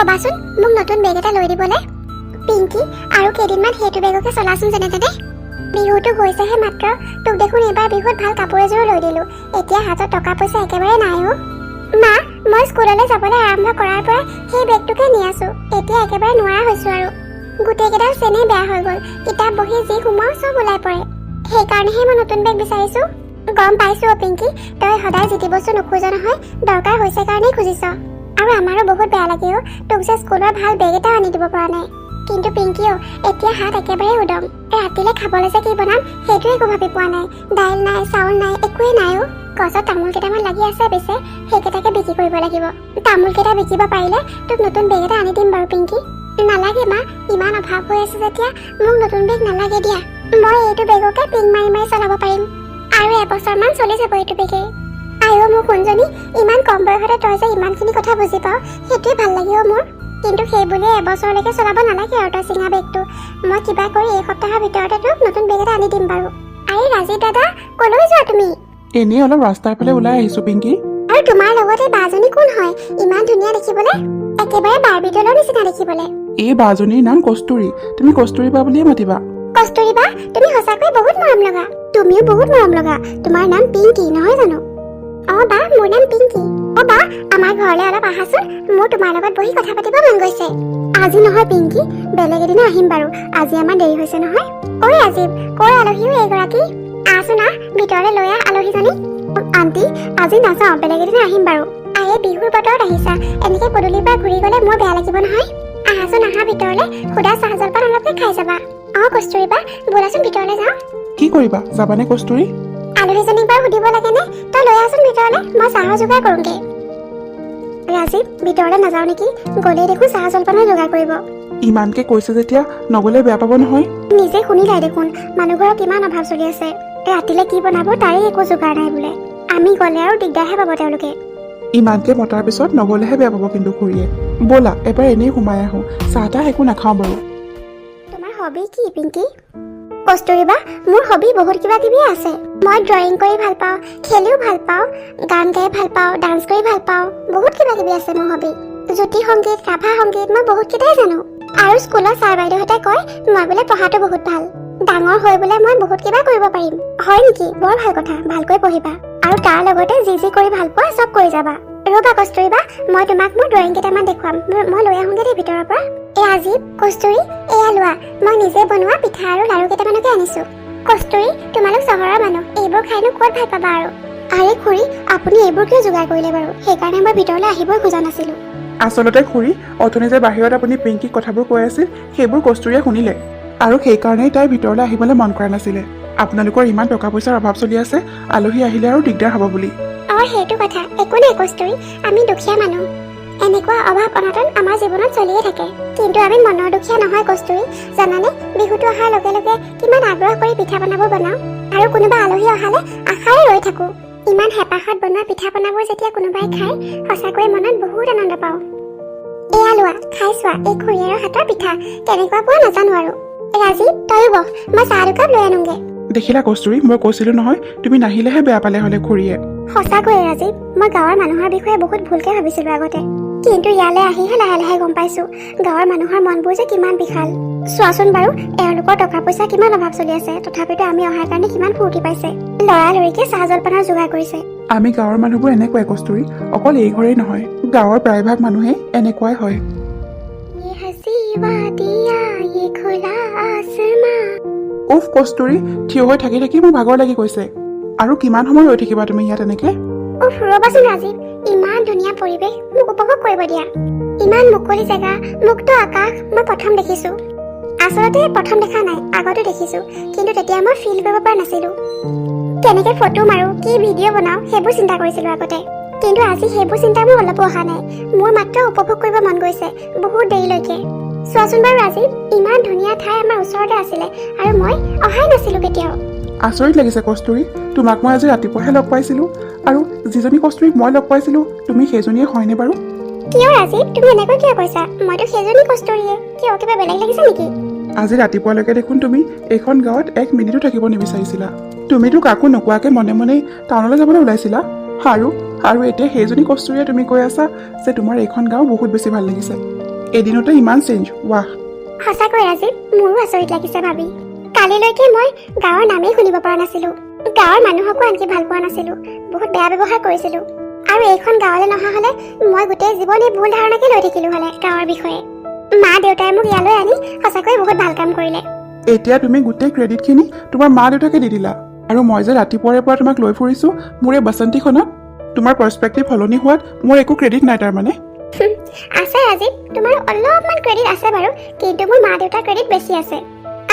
কবাচোন, মোক নতুন বেগ এটা লৈ দিবলৈ। পিংকি আৰু কেইদিনমান সেইটো বেগকে চলাচোন যেনে তেনে। বিহুটো গৈছেহে মাত্ৰ, তোক দেখোন এইবাৰ বিহুত ভালো কাপোৰ এযোৰ লৈ দিলোঁ। এতিয়া হাতত টকা পইচা একেবাৰে নাই অ' মা, মই স্কুললৈ যাবলৈ আৰম্ভ কৰাৰ পৰা সেই বেগটোকে নি আছোঁ। এতিয়া একেবাৰে নোৱাৰা হৈছোঁ আৰু। গোটেইকেইডাল চেনেই বেয়া হৈ গ'ল। কিতাপ বহি যি সোমাওঁ চব ওলাই পৰে। সেইকাৰণেহে মই নতুন বেগ বিচাৰিছোঁ। গম পাইছোঁ অ' পিংকি। তই সদায় যি বস্তু নোখোজ নহয়। দৰকাৰ হৈছে কাৰণেই খুজিছ। আৰু আমাৰো বহুত বেয়া লাগে অ' তোক যে স্কুলৰ ভাল বেগ এটাও আনি দিব পৰা নাই। কিন্তু পিংকি অ' এতিয়া হাত একেবাৰে উদম। ৰাতিলৈ খাবলৈ যে কি বনাম সেইটোৱে একো ভাবি পোৱা নাই। দাইল নাই চাউল নাই একোৱেই নাই অ' গছত তামোল কেইটামান লাগি আছে পিছে সেইকেইটাকে বিক্ৰী কৰিব লাগিব। তামোল কেইটা বিকিব পাৰিলে তোক নতুন বেগ এটা আনি দিম বাৰু পিংকি। নালাগে মা ইমান অভাৱ হৈ আছে যেতিয়া মোক নতুন বেগ নালাগে দিয়া। মই এইটো বেগকে পিং মাৰি মাৰি চলাব পাৰিম। আৰু এবছৰমান চলি যাব এইটো বেগে আইঅ মোৰ সোণজনী ইমান কম বয়সতে তই যে ইমানখিনি কথা বুজি পাওঁ সেইটোৱে ভাল লাগে অ' মোৰ। কিন্তু সেই বুলিয়ে এবছৰলৈকে চলাব নালাগে আৰু তই চিঙা বেগটো। মই কিবা কৰি এই সপ্তাহৰ ভিতৰতে তোক নতুন বেগ এটা আনি দিম বাৰু। আৰে ৰাজীৱ দাদা কলৈ যোৱা তুমি? এনেই অলপ ৰাস্তাৰ ফালে ওলাই আহিছো পিংকি। আৰু তোমাৰ লগতে বাজনী কোন হয়? ইমান ধুনীয়া দেখিবলৈ। একেবাৰে বাৰ্বি ডলৰ নিচিনা দেখিবলৈ। এই বাজনীৰ নাম কস্তুৰী। তুমি কস্তুৰী বা বুলিয়ে মাতিবা। কস্তুৰী বা তুমি সঁচাকৈ বহুত মৰম লগা। তুমিও বহুত মৰম লগা। তোমাৰ নাম পিংকি নহয় জানো? অ বা মোৰ নাম পিংকি। অ বা আমাৰ ঘৰলৈ অলপ আহাচোন। মোৰ তোমাৰ লগত বহি কথা পাতিব মন গৈছে। আজি নহয় পিংকি বেলেগ এদিনা আহিম বাৰু। আজি আমাৰ দেৰি হৈছে নহয়। ঐ ৰাজীৱ কৈ আলহীও এইগৰাকী আহচোন আহ ভিতৰলৈ লৈ আহ আলহীজনী। আণ্টি আজি নাযাওঁ বেলেগ এদিনা আহিম বাৰু। আয়ে বিহুৰ বতৰত আহিছা। এনেকে পদূলিৰ পৰা ঘূৰি গ'লে মোৰ বেয়া লাগিব নহয়। আহাচোন আহা ভিতৰলৈ সুদা চাহ জলপান অলপকে খাই যাবা। অ কস্তুৰী বা ব'লাচোন ভিতৰলৈ যাওঁ। কি কৰিবা যাবানে কস্তুৰী? আলহীজনীক বাৰু সুধিব লাগেনে? লৈ আহচোন ভিতৰলৈ মই চাহৰ যোগাৰ কৰোঁগে। ৰাজীৱ ভিতৰলৈ নাযাওঁ নেকি? গ'লেই দেখোন চাহ জলপানৰ যোগাৰ কৰিব। ইমানকে কৈছে যেতিয়া নগলে বেয়া পাব নহয়। নিজে শুনিলাই দেখোন মানুহঘৰৰ কিমান অভাৱ চলি আছে। ৰাতিলে কি বনাব তাৰে একো যোগাৰ নাই বোলে। আমি গ'লে আৰু দিগদাৰহে পাব তেওঁলোকে। ইমানকে মতাৰ পিছত নগলেহে বেয়া পাব কিন্তু খুৰীয়ে। ব'লা এবাৰ এনেই সোমাই আহোঁ। চাহ তাহ একো নাখাওঁ বাৰু। তোমাৰ হবি কি পিংকি? কস্তুৰী বা মোৰ হবি বহুত কিবা কিবি আছে। মই ড্ৰয়িং কৰি ভাল পাওঁ খেলিও ভাল পাওঁ গান গাই ভাল পাওঁ ডান্স কৰি ভাল পাওঁ বহুত কিবা কিবি আছে মোৰ হবি জ্যোতি সংগীত ৰাভা সংগীত মই বহুত কেইটাই জানো। আৰু স্কুলত ছাৰ বাইদেউহঁতে কয় মই বোলে পঢ়াটো বহুত ভাল। ডাঙৰ হৈ বোলে মই বহুত কিবা কৰিব পাৰিম। হয় নেকি? বৰ ভাল কথা ভালকৈ পঢ়িবা। আৰু তাৰ লগতে যি যি কৰি ভাল পোৱা চব কৰি যাবা। ৰ'বা কস্তুৰী বা মই তোমাক মোৰ ড্ৰয়িং কেইটামান দেখুৱাম। মই লৈ আহোঁগৈ দেই ভিতৰৰ পৰা। এ আজি কস্তুৰী এয়া লোৱা। মই নিজে বনোৱা পিঠা আৰু লাৰু কেইটামানকে আনিছো। কস্তুৰী তোমালোক চহৰৰ মানুহ। এইবোৰ খাইনো ক'ত ভাল পাবা আৰু? আৰে খুৰী আপুনি এইবোৰ কিয় যোগাৰ কৰিলে বাৰু? সেইকাৰণে মই ভিতৰলৈ আহিবই খোজা নাছিলো। আচলতে খুৰী অথনি যে বাহিৰত আপুনি পিংকিক কথাবোৰ কৈ আছিল সেইবোৰ কস্তুৰীয়ে শুনিলে। আৰু সেইকাৰণেই তাই ভিতৰলৈ আহিবলৈ মন কৰা নাছিলে। আপোনালোকৰ ইমান টকা পইচাৰ অভাৱ চলি আছে আলহী আহিলে আৰু দিগদাৰ হ'ব বুলি। অ সেইটো কথা। একো নাই কস্তুৰী আমি দুখীয়া মানুহ। এনেকুৱা অভাৱ অনাটন আমাৰ জীৱনত চলিয়ে থাকে। কিন্তু আমি মনৰ দুখীয়া নহয় কস্তুৰী জানানে বিহুটো অহাৰ লগে লগে কিমান আগ্ৰহ কৰি পিঠা পনাবোৰ বনাওঁ। আৰু কোনোবা আলহী অহালে আশাৰে ৰৈ থাকো। ইমান হেঁপাহত বনোৱা পিঠা পনাবোৰ যেতিয়া কোনোবাই খায় সঁচাকৈয়ে মনত বহুত আনন্দ পাওঁ। এয়া লোৱা খাই চোৱা এই খুৰীয়াৰৰ হাতৰ পিঠা। কেনেকুৱা পোৱা নাজানো আৰু। ৰাজীৱ তয়ো বহ মই চাহ দুকাপ লৈ আনোগে। দেখিলা কস্তুৰী মই কৈছিলো নহয় তুমি নাহিলেহে বেয়া পালে হ'লে খুৰীয়ে। সঁচাকৈয়ে ৰাজীৱ মই গাঁৱৰ মানুহৰ বিষয়ে বহুত ভুলকে ভাবিছিলো আগতে। কিন্তু ইয়ালৈ আহিহে লাহে লাহে গম পাইছো গাঁৱৰ মানুহৰ মনবোৰ যে কিমান বিশাল। চোৱাচোন বাৰু এওঁলোকৰ টকা পইচা কিমান অভাৱ চলি আছে তথাপিতো আমি অহাৰ কাৰণে কিমান ফূৰ্তি পাইছে। লৰালৰিকে চাহ জলপানৰ যোগাৰ কৰিছে। আমি গাঁৱৰ মানুহবোৰ এনেকুৱাই কস্তুৰী অকল এই ঘৰেই নহয় গাঁৱৰ প্ৰায়ভাগ মানুহে এনেকুৱাই হয়। উফ কস্তুৰি থিয় হৈ থাকি থাকি মোৰ ভাগৰ লাগি গৈছে। আৰু কিমান সময় ৰৈ থাকিবা তুমি ইয়াত এনেকে? ইমান ধুনীয়া পৰিৱেশ মোক উপভোগ কৰিব দিয়া। ইমান মুকলি জেগা মুক্ত আকাশ মই প্ৰথম আচলতে প্ৰথম দেখা নাই আগতো কিন্তু তেতিয়া মই ফিল কৰিব পৰা ফটো কি ভিডিঅ' বনাওঁ সেইবোৰ চিন্তা আগতে। কিন্তু আজি সেইবোৰ চিন্তা মোৰ অলপো অহা নাই। মোৰ মাত্ৰ উপভোগ কৰিব মন গৈছে বহুত দেৰিলৈকে। চোৱাচোন বাৰু ৰাজীৱ ইমান ধুনীয়া ঠাই আমাৰ ওচৰতে আছিলে আৰু মই অহাই নাছিলো কেতিয়াও। আচৰিত লাগিছে কস্তুৰী তোমাক মই আজি ৰাতিপুৱাহে লগ পাইছিলো আৰু যিজনী কস্তুৰীক মই লগ পাইছিলো তুমি সেইজনীয়ে হয়নে বাৰু? কিয় ৰাজীৱ তুমি এনেকৈ কিয় কৈছা? মইতো সেইজনী কষ্টৰীয়ে কিয় কিবা বেলেগ লাগিছে নেকি? আজি ৰাতিপুৱালৈকে দেখোন তুমি এইখন গাঁৱত এক মিনিটো থাকিব নিবিচাৰিছিলা। তুমিতো কাকো নোকোৱাকে মনে মনে টাউনলৈ যাবলৈ ওলাইছিলা। আৰু আৰু এতিয়া সেইজনী কস্তুৰীয়ে তুমি কৈ আছা যে তোমাৰ এইখন গাঁও বহুত বেছি ভাল লাগিছে। এদিনতে ইমান চেঞ্জ ৱাহ। সঁচাকৈ ৰাজীৱ মোৰো আচৰিত লাগিছে ভাবি। কালিলৈকে মই গাঁৱৰ নামেই শুনিব পৰা নাছিলো। গাঁৱৰ মানুহকো আনকি ভাল পোৱা নাছিলো। বহুত বেয়া ব্যৱহাৰ কৰিছিলো। আৰু এইখন গাঁৱলৈ নহা হলে মই গোটেই জীৱন এই ভুল ধাৰণাকে লৈ থাকিলো হলে গাঁৱৰ বিষয়ে। মা দেউতাই মোক ইয়ালৈ আনি সঁচাকৈ বহুত ভাল কাম কৰিলে। এতিয়া তুমি গোটেই ক্ৰেডিটখিনি তোমাৰ মা দেউতাকে দি দিলা। আৰু মই যে ৰাতিপুৱাৰে পৰা তোমাক লৈ ফুৰিছোঁ মোৰ এই বাচন্তিখনত তোমাৰ পাৰ্চপেক্টিভ সলনি হোৱাত মোৰ একো ক্ৰেডিট নাই তাৰমানে। আছে ৰাজীৱ। তোমাৰ অলপমান ক্ৰেডিট আছে বাৰু কিন্তু মোৰ মা দেউতাৰ ক্ৰেডিট বেছি আছে।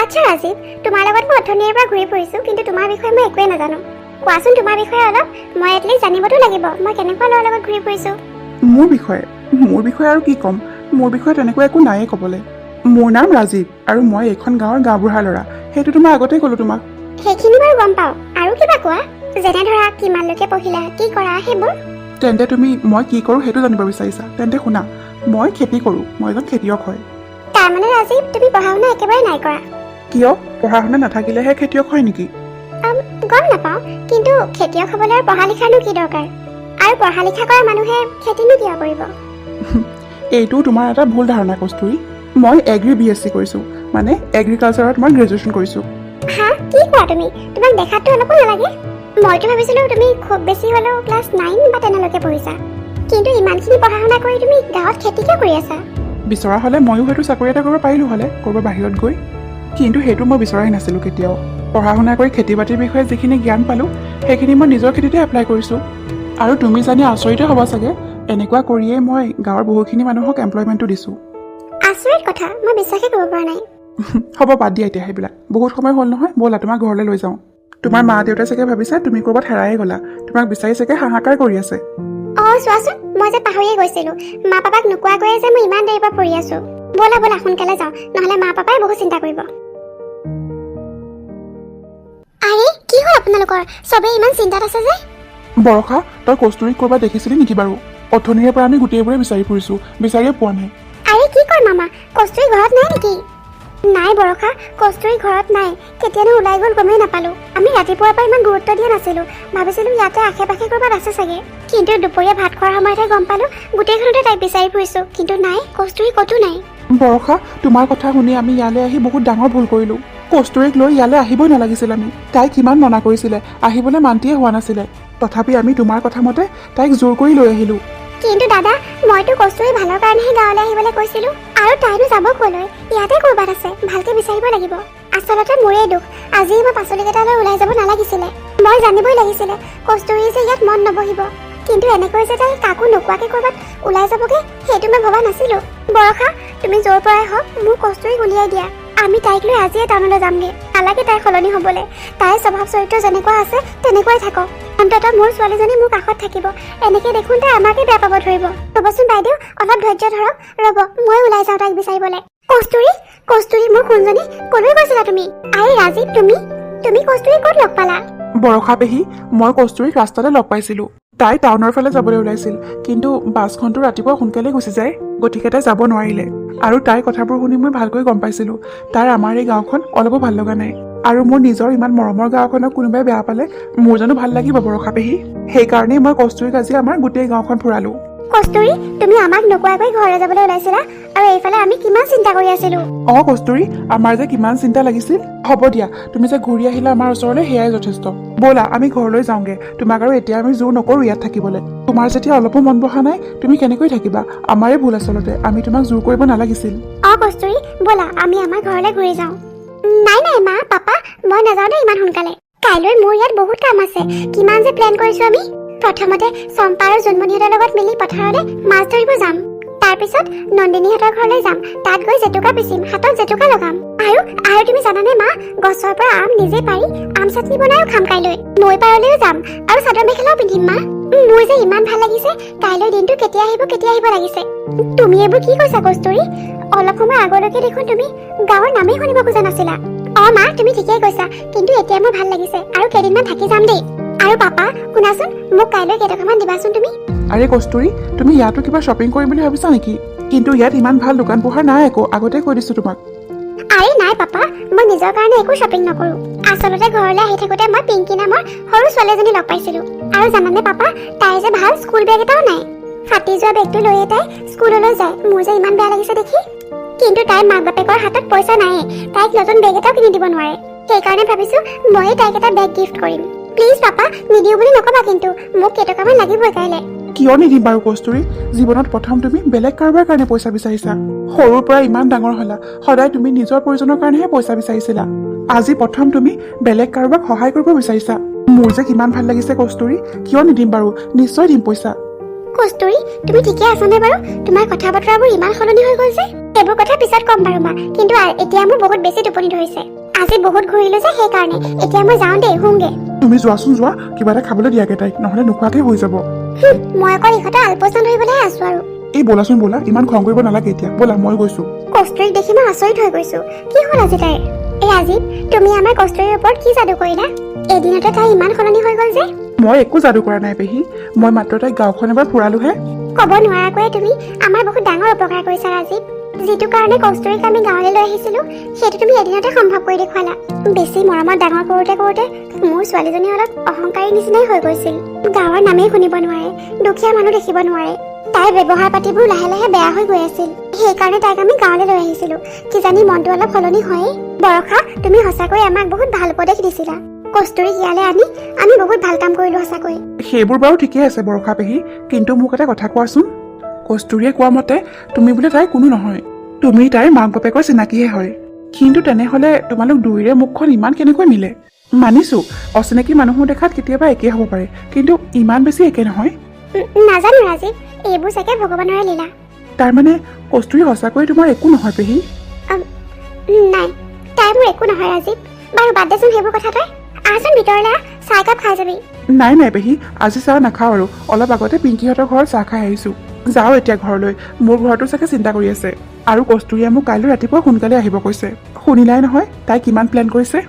আচ্ছা ৰাজীৱ তোমাৰ লগত মই অথনিৰ পৰা ঘূৰি ফুৰিছো কিন্তু তোমাৰ বিষয়ে মই একোৱে নাজানো। কোৱাচোন তোমাৰ বিষয়ে অলপ মই এটলিষ্ট জানিবতো লাগিব। মই কেনেকুৱা ল'ৰাৰ লগত ঘূৰি ফুৰিছো? মোৰ বিষয়ে? মোৰ বিষয়ে আৰু কি ক'ম? মোৰ বিষয়ে তেনেকুৱা একো নায়েই ক'বলৈ। মোৰ নাম ৰাজীৱ আৰু মই এইখন গাঁৱৰ গাঁওবুঢ়া ল'ৰা। সেইটোতো মই আগতেই ক'লোঁ তোমাক। সেইখিনি বাৰু গম পাওঁ। আৰু কিবা কোৱা? যেনে ধৰা কিমানলৈকে পঢ়িলা কি কৰা সেইবোৰ? তেন্তে তুমি মই কি কৰোঁ সেইটো জানিব বিচাৰিছা। তেন্তে শুনা মই খেতি কৰোঁ মই এজন খেতিয়ক হয়। তাৰমানে ৰাজীৱ তুমি পঢ়া শুনা একেবাৰে নাই কৰা। কিয়? পঢ়া শুনা নাথাকিলেহে খেতিয়ক হয় নেকি? গম নাপাওঁ কিন্তু খেতিয়ক হ'বলৈ আৰু পঢ়া লিখানো কি দৰকাৰ? আৰু পঢ়া লিখা কৰা মানুহে খেতিনো কিয় কৰিব? এইটো তোমাৰ এটা ভুল ধাৰণা কস্তুৰী। মই এগ্ৰি বি এছ চি কৰিছোঁ মানে এগ্ৰিকালচাৰত মই গ্ৰেজুৱেশ্যন কৰিছোঁ। হা কি কোৱা তুমি? তোমাক দেখাততো অলপো নালাগে। মইতো ভাবিছিলো তুমি খুব বেছি হ'লেও ক্লাছ নাইন বা টেনলৈকে পঢ়িছা। কিন্তু ইমানখিনি পঢ়া শুনা কৰি তুমি গাঁৱত খেতি কিয় কৰি আছা? বিচৰা হ'লে ময়ো হয়তো চাকৰি এটা কৰিব পাৰিলোঁ হ'লে ক'ৰবাৰ বাহিৰত গৈ। কিন্তু সেইটো মই বিচৰাই নাছিলোঁ কেতিয়াও। পঢ়া শুনা কৰি খেতি বাতিৰ বিষয়ে যিখিনি জ্ঞান পালোঁ সেইখিনি মই নিজৰ খেতিতে এপ্লাই কৰিছোঁ। আৰু তুমি জানি আচৰিতে হ'বা চাগে এনেকুৱা কৰিয়েই মই গাঁৱৰ বহুখিনি মানুহক এমপ্লয়মেণ্টটো দিছোঁ। আচৰিত কথা মই বিশ্বাসে কৰিব পৰা নাই। হ'ব বাদ দিয়া এতিয়া সেইবিলাক। বহুত সময় হ'ল নহয় ব'লা তোমাৰ ঘৰলৈ লৈ যাওঁ। তোমাৰ মা দেউতাই চাগে ভাবিছে তুমি ক'ৰবাত হেৰায়ে গ'লা। তোমাক বিচাৰি চাগে হাহাকাৰ কৰি আছে। অঁ চোৱাচোন মই যে পাহৰিয়ে গৈছিলো। মা পাপাক নোকোৱাকৈয়ে যে মই ইমান দেৰিৰ পৰা পঢ়ি আছো। ব'লা ব'লা সোনকালে যাওঁ। নহ'লে মা পাপাই বহুত চিন্তা কৰিব। আৰে কি হ'ল আপোনালোকৰ? চবেই ইমান চিন্তাত আছে যে? বৰষা তই কস্তুৰীক ক'ৰবাত দেখিছিলি নেকি বাৰু? অথনিৰে পৰা আমি গোটেইবোৰে বিচাৰি ফুৰিছোঁ বিচাৰিয়ে পোৱা নাই। আৰে কি কয় মামা? কস্তুৰী ঘৰত নাই নেকি? নাই বৰষা কস্তুৰী ঘৰত নাই। কেতিয়ানো ওলাই গ'ল গমেই নাপালো। আমি ৰাতিপুৱাৰ পৰা ইমান গুৰুত্ব দিয়া নাছিলো। ভাবিছিলো ইয়াতে আশে পাশে ক'ৰবাত আছে চাগে। কিন্তু দুপৰীয়া ভাত খোৱাৰ সময়তহে গম পালো গোটেইখনতে তাইক বিচাৰি ফুৰিছো। কিন্তু নাই কস্তুৰী ক'তো নাই। বৰষা তোমাৰ কথা শুনি আমি ইয়ালৈ আহি বহুত ডাঙৰ ভুল কৰিলোঁ। কস্তুৰীক লৈ ইয়ালৈ আহিবই নালাগিছিল আমি। তাইক কিমান মনা কৰিছিলে আহিবলৈ মান্তিয়ে হোৱা নাছিলে। তথাপি আমি তোমাৰ কথা মতে তাইক জোৰ কৰি লৈ আহিলোঁ। কিন্তু দাদা মইতো কস্তুৰী ভালৰ কাৰণেহে গাঁৱলৈ আহিবলৈ কৈছিলো। আৰু তাইনো যাব কলৈ ইয়াতে ক'ৰবাত আছে ভালকে বিচাৰিব লাগিব। আচলতে মোৰেই দুখ আজি মই পাচলিকেইটালৈ ওলাই যাব নালাগিছিলে। মই জানিবই লাগিছিলে কস্তুৰী যে ইয়াত মন নবহিব। কিন্তু এনেকৈ যে তাই কাকো নোকোৱাকে ক'ৰবাত ওলাই যাবগে সেইটো মই ভবা নাছিলো। বৰষা তুমি য'ৰ পৰাই হওক মোক কস্তুৰীক উলিয়াই দিয়া। আমি তাইক লৈ আজিয়ে টাউনলৈ যামগে। নালাগে তাইৰ সলনি হ'বলৈ। তাইৰ স্বভাৱ চৰিত্ৰ যেনেকুৱা আছে তেনেকুৱাই থাকক। অন্ততঃ মোৰ ছোৱালীজনী মোৰ কাষত থাকিব। এনেকে দেখোন তাই আমাকে বেয়া পাব ধৰিব। ৰ'বচোন বাইদেউ অলপ ধৈৰ্য ধৰক। ৰ'ব মই ওলাই যাওঁ তাইক বিচাৰিবলৈ। কস্তুৰী কস্তুৰী মোৰ সোণজনী কলৈ গৈছিলা তুমি? আৰে ৰাজীৱ তুমি? তুমি কস্তুৰী ক'ত লগ পালা? বৰষা পেহী মই কস্তুৰীক ৰাস্তাতে লগ পাইছিলোঁ। তাই টাউনৰ ফালে যাবলৈ ওলাইছিল। কিন্তু বাছখনতো ৰাতিপুৱা সোনকালে গুচি যায় গতিকে তাই যাব নোৱাৰিলে। আৰু তাইৰ কথাবোৰ শুনি মই ভালকৈ গম পাইছিলোঁ। তাইৰ আমাৰ এই গাঁওখন অলপো ভাল লগা নাই। আৰু মোৰ নিজৰ ইমান মৰমৰ গাঁওখনক কোনোবাই বেয়া পালে মোৰ জানো ভাল লাগিব বৰষা পেহী সেইকাৰণেই মই কস্তুৰীক আজি আমাৰ গোটেই গাঁওখন ফুৰালোঁ। কস্তুৰী তুমি আমাক নোকোৱাকৈ ঘৰলৈ যাবলৈ ওলাইছিলা। এইফালে আমি কিমান চিন্তা কৰি আছিলো। অঁ কস্তুৰী আমাৰ যে কিমান চিন্তা লাগিছিল। হ'ব দিয়া তুমি যে ঘূৰি আহিলা আমাৰ ওচৰলৈ সেয়াই যথেষ্ট। ব'লা আমি ঘৰলৈ যাওঁগে। তোমাক আৰু এতিয়া আমি জোৰ নকৰোঁ ইয়াত থাকিবলৈ। তোমাৰ যেতিয়া অলপো মন বহা নাই তুমি কেনেকৈ থাকিবা? আমাৰে ভুল আচলতে। আমি তোমাক জোৰ কৰিব নালাগিছিল। অ কস্তুৰী ব'লা আমি আমাৰ ঘৰলৈ ঘূৰি যাওঁ। নাই নাই মা পাপা মই নাযাওঁ দেই ইমান সোনকালে। কাইলৈ মোৰ ইয়াত বহুত কাম আছে। কিমান যে প্লেন কৰিছো আমি। প্ৰথমতে চম্পা আৰু জোনমণিহঁতৰ লগত মিলি পথাৰলৈ মাছ ধৰিব যাম। তাৰপিছত নন্দিনীহঁতৰ ঘৰলৈ যাম। তাত গৈ জেতুকা পিচিম, হাতত জেতুকা লগাম। আৰু আৰু তুমি জানানে মা, গছৰ পৰা আম নিজে পাৰি আম চাটনি বনাইও খাম কাইলৈ। নৈ পাৰলৈও যাম আৰু চাদৰ মেখেলাও পিন্ধিম, মা। মোৰ যে ইমান ভালো লাগিছে, কাইলৈ দিনটো কেতিয়া আহিব কেতিয়া আহিব লাগিছে। তুমি এইবোৰ কি কৈছা কস্তুৰী অলপ সময় আগলৈকে দেখোন তুমি গাঁৱৰ নামেই শুনিব খোজা নাছিলা। অ, মা, তুমি ঠিকেই কৈছা, কিন্তু এতিয়া মোৰ ভালো লাগিছে আৰু কেইদিনমান থাকি যাম দেই। আৰু পাপা, শুনাচোন, মোক কাইলৈ কেইটকামান দিবাচোন তুমি। আৰে কস্তুৰী, তুমি ইয়াতো কিবা শ্বপিং কৰিম বুলি ভাবিছা নেকি? কিন্তু ইয়াত ইমান ভালো দোকান পোহাৰ নাই একো, আগতে কৈ দিছোঁ তোমাক। আৰে নাই পাপা, মই নিজৰ কাৰণে একো শ্বপিং নকৰো। আচলতে ঘৰলৈ আহি থাকোতে মই পিংকি নামৰ সৰু ছোৱালী এজনী লগ পাইছিলো। আৰু জানানে পাপা তাইৰ যে ভালো স্কুল বেগ এটাও নাই। ফাটি যোৱা বেগটো লৈয়ে তাই স্কুললৈ যায়। মোৰ যে ইমান বেয়া লাগিছে দেখি। কিন্তু তাইৰ মাক বাপেকৰ হাতত পইচা নাইয়ে তাইক নতুন বেগ এটাও কিনি দিব নোৱাৰে। সেইকাৰণে ভাবিছো ময়ে তাইক এটা বেগ গিফ্ট কৰিম। প্লিজ পাপা, নিদিওঁ বুলি নকবা কিন্তু। মোক কেইটকামান লাগিবই কাইলৈ। কিয় নিদিম বাৰু কস্তুৰী জীৱনত প্ৰথম তুমি বেলেগ কাৰোবাৰ কাৰণে পইচা বিচাৰিছা। সৰুৰ পৰা ইমান ডাঙৰ হলা সদায় তুমি নিজৰ প্ৰয়োজনৰ কাৰণেহে পইচা বিচাৰিছিলা। আজি প্ৰথম তুমি বেলেগ কাৰোবাক সহায় কৰিব বিচাৰিছা। মোৰ যে কিমান ভাল লাগিছে কস্তুৰী কিয় নিদিম বাৰু? নিশ্চয় দিম পইচা। কস্তুৰী তুমি ঠিকে আছানে বাৰু? তোমাৰ কথা বতৰাবোৰ ইমান সলনি হৈ গ'ল যে। কথা পিছত ক'ম বাৰু মা কিন্তু এতিয়া মোৰ বহুত বেছি টোপনি ধৰিছে। আজি বহুত ঘূৰিলো যে সেইকাৰণে। এতিয়া মই যাওঁ দেই তুমি যোৱাচোন যোৱা কিবা এটা খাবলৈ দিয়াগে তাইক নহ'লে নোখোৱাকে হৈ যাব। মই অকল ইহঁতে আলপৈচান ধৰিবলৈহে আছো আৰু। এই ব'লাচোন ব'লা ইমান খং কৰিব নালাগে এতিয়া। ব'লা মই গৈছো। কস্তুৰীক দেখি মই আচৰিত হৈ গৈছো। কি হ'ল আজি তাইৰ? এই ৰাজীৱ তুমি আমাৰ কস্তুৰীৰ ওপৰত কি যাদু কৰিলা? এদিনতে তাই ইমান সলনি হৈ গ'ল যে। মই একো যাদু কৰা নাই পেহী। মই মাত্ৰ তাইক গাঁওখন এবাৰ ফুৰালোহে। ক'ব নোৱাৰাকৈয়ে তুমি আমাৰ বহুত ডাঙৰ উপকাৰ কৰিছা ৰাজীৱ। যিটো কাৰণে কস্তুৰীক আমি গাঁৱলৈ লৈ আহিছিলো সেইটো তুমি এদিনতে সম্ভৱ কৰি দেখুৱালা। বেছি মৰমত ডাঙৰ কৰোঁতে কৰোঁতে মোৰ ছোৱালীজনী অলপ অহংকাৰী নিচিনাই হৈ গৈছিল। গাঁৱৰ নামেই শুনিব নোৱাৰে দুখীয়া মানুহ দেখিব নোৱাৰে। তাইৰ ব্যৱহাৰ পাতিবোৰ লাহে লাহে বেয়া হৈ গৈ আছিল। সেইকাৰণে তাইক আমি গাঁৱলৈ লৈ আহিছিলো। কিজানি মনটো অলপ সলনি হয়েই। বৰষা তুমি সঁচাকৈ আমাক বহুত ভাল উপদেশ দিছিলা। কস্তুৰীক ইয়ালৈ আনি আমি বহুত ভাল কাম কৰিলো সঁচাকৈ। সেইবোৰ বাৰু ঠিকেই আছে বৰষা পেহী কিন্তু মোক এটা কথা কোৱাচোন। কস্তুৰীয়ে কোৱা মতে তুমি বোলে তাইৰ কোনো নহয়। তুমি তাইৰ মাক বাপেকৰ চিনাকিহে হয়। কিন্তু তেনেহ'লে তোমালোক দুয়োৰে মুখখন ইমান কেনেকৈ মিলে? মানিছো অচিনাকি মানুহো দেখাত কেতিয়াবা একেই হ'ব পাৰে কিন্তু ইমান বেছি একে নহয়। উম, নাজানো ৰাজীৱ এইবোৰ চাগে ভগৱানৰে লীলা। তাৰমানে কস্তুৰী সঁচাকৈ তোমাৰ একো নহয় পেহী? উম, নাই তাই মোৰ একো নহয় ৰাজীৱ। বাৰু বাদ দেচোন সেইবোৰ কথা তই। আহচোন ভিতৰলৈ আহ চাহ একাপ খাই যাবি। নাই নাই পেহী আজি চাহ নাখাওঁ আৰু। অলপ আগতে পিংকিহঁতৰ ঘৰত চাহ খাই আহিছোঁ। যাওঁ এতিয়া ঘৰলৈ। মোৰ ঘৰতো চাগে চিন্তা কৰি আছে। আৰু কস্তুৰীয়ে মোক কাইলৈ ৰাতিপুৱা সোনকালে আহিব কৈছে। শুনিলাই নহয়? তাই কিমান প্লেন কৰিছে?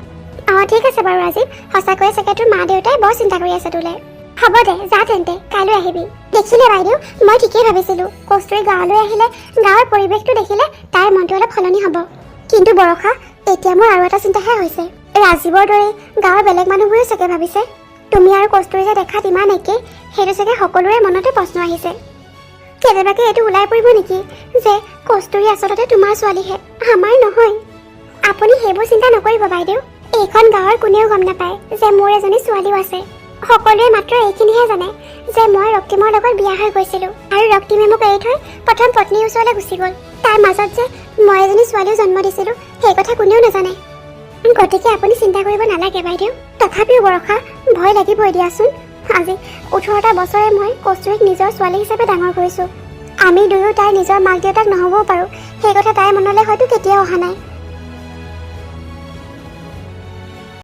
অঁ ঠিক আছে বাৰু ৰাজীৱ সঁচাকৈয়ে চাগে তোৰ মা দেউতাই বৰ চিন্তা কৰি আছে তোলে। হ'ব দে যা তেন্তে কাইলৈ আহিবি। দেখিলে বাইদেউ মই ঠিকেই ভাবিছিলো। কস্তুৰী গাঁৱলৈ আহিলে গাঁৱৰ পৰিৱেশটো দেখিলে তাইৰ মনটো অলপ সলনি হ'ব। কিন্তু বৰষা এতিয়া মোৰ আৰু এটা চিন্তাহে হৈছে। ৰাজীৱৰ দৰে গাঁৱৰ বেলেগ মানুহবোৰে চাগে ভাবিছে তুমি আৰু কস্তুৰী যে দেখাত ইমান একেই সেইটো চাগে সকলোৰে মনতে প্ৰশ্ন আহিছে। কেনেবাকে এইটো ওলাই পৰিব নেকি? যে কস্তুৰী আচলতে তোমাৰ ছোৱালীহে আমাৰ নহয়। আপুনি সেইবোৰ চিন্তা নকৰিব বাইদেউ। এইখন গাঁৱৰ কোনেও গম নাপায় যে মোৰ এজনী ছোৱালীও আছে। সকলোৱে মাত্ৰ এইখিনিহে জানে যে মই ৰক্তিমৰ লগত বিয়া হৈ গৈছিলো আৰু ৰক্তিমে মোক এৰি থৈ প্ৰথম পত্নীৰ ওচৰলৈ গুচি গ'ল। তাৰ মাজত যে মই এজনী ছোৱালীও জন্ম দিছিলো সেই কথা কোনেও নাজানে। গতিকে আপুনি চিন্তা কৰিব নালাগে বাইদেউ। তথাপিও বৰষা ভয় লাগিবই দিয়াচোন। আজি ওঠৰটা বছৰে মই কস্তুৰীক নিজৰ ছোৱালী হিচাপে ডাঙৰ কৰিছো। আমি দুয়ো তাইৰ নিজৰ মাক দেউতাক নহ'বও পাৰোঁ। সেই কথা তাইৰ মনলৈ হয়তো কেতিয়াও অহা নাই।